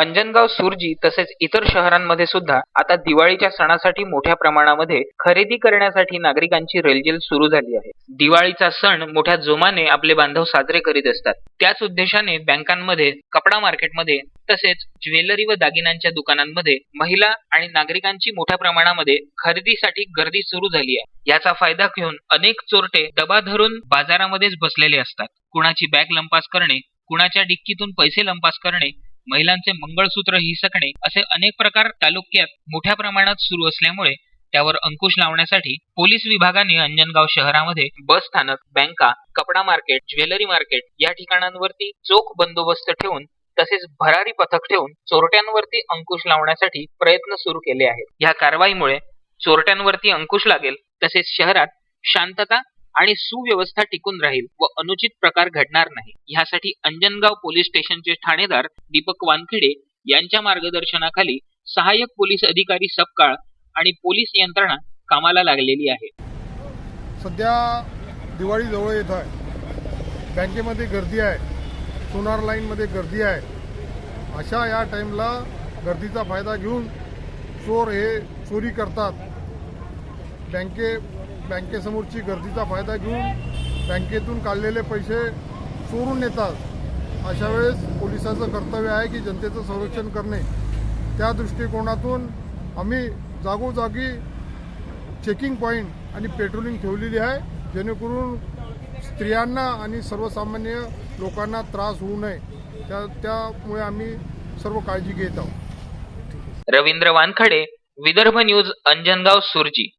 अंजनगाव सुरजी तसेच इतर शहरांमध्ये सुद्धा आता दिवाळीच्या सणासाठी मोठ्या प्रमाणामध्ये खरेदी करण्यासाठी नागरिकांची रेलजेल सुरू झाली आहे. दिवाळीचा सण मोठ्या जोमाने आपले बांधव साजरे करीत असतात. त्याच उद्देशाने बँकांमध्ये कपडा मार्केटमध्ये तसेच ज्वेलरी व दागिन्यांच्या दुकानांमध्ये महिला आणि नागरिकांची मोठ्या प्रमाणामध्ये खरेदीसाठी गर्दी सुरू झाली आहे. याचा फायदा घेऊन अनेक चोरटे दबा धरून बाजारामध्येच बसलेले असतात. कुणाची बॅग लंपास करणे कुणाच्या डिक्कीतून पैसे लंपास करणे महिलांचे मंगळसूत्र हिसकणे असे अनेक प्रकार तालुक्यात मोठ्या प्रमाणात सुरू असल्यामुळे त्यावर अंकुश लावण्यासाठी पोलीस विभागाने अंजनगाव शहरामध्ये बस स्थानक बँका कपडा मार्केट ज्वेलरी मार्केट या ठिकाणांवरती चोख बंदोबस्त ठेवून तसेच भरारी पथक ठेवून चोरट्यांवरती अंकुश लावण्यासाठी प्रयत्न सुरू केले आहेत. या कारवाईमुळे चोरट्यांवरती अंकुश लागेल तसेच शहरात शांतता आणि सुव्यवस्था टिकून राहील व अनुचित प्रकार घडणार नाही. यासाठी अंजनगाव पोलीस स्टेशनचे ठाणेदार दीपक वानखेडे यांच्या मार्गदर्शनाखाली सहाय्यक पोलीस अधिकारी सपकाळ आणि पोलीस यंत्रणा कामाला लागलेली आहे. सध्या दिवाळी जवळ येत आहे. बँकेमध्ये गर्दी आहे. सोनार लाईनमध्ये गर्दी आहे. अशा या टाईमला गर्दीचा फायदा घेऊन चोर हे चोरी करतात. बँके बँकेसमोरची गर्दीचा फायदा घेऊन बँकेतून काढलेले पैसे चोरून नेतात. अशा वेळेस पोलिसाचं कर्तव्य आहे की जनतेचं संरक्षण करणे. त्या दृष्टिकोनातून आम्ही जागोजागी चेकिंग पॉईंट आणि पेट्रोलिंग ठेवलेली आहे जेणेकरून स्त्रियांना आणि सर्वसामान्य लोकांना त्रास होऊ नये. त्या त्यामुळे आम्ही सर्व काळजी घेत आहोत. रवींद्र वानखडे विदर्भ न्यूज अंजनगाव सुरजी.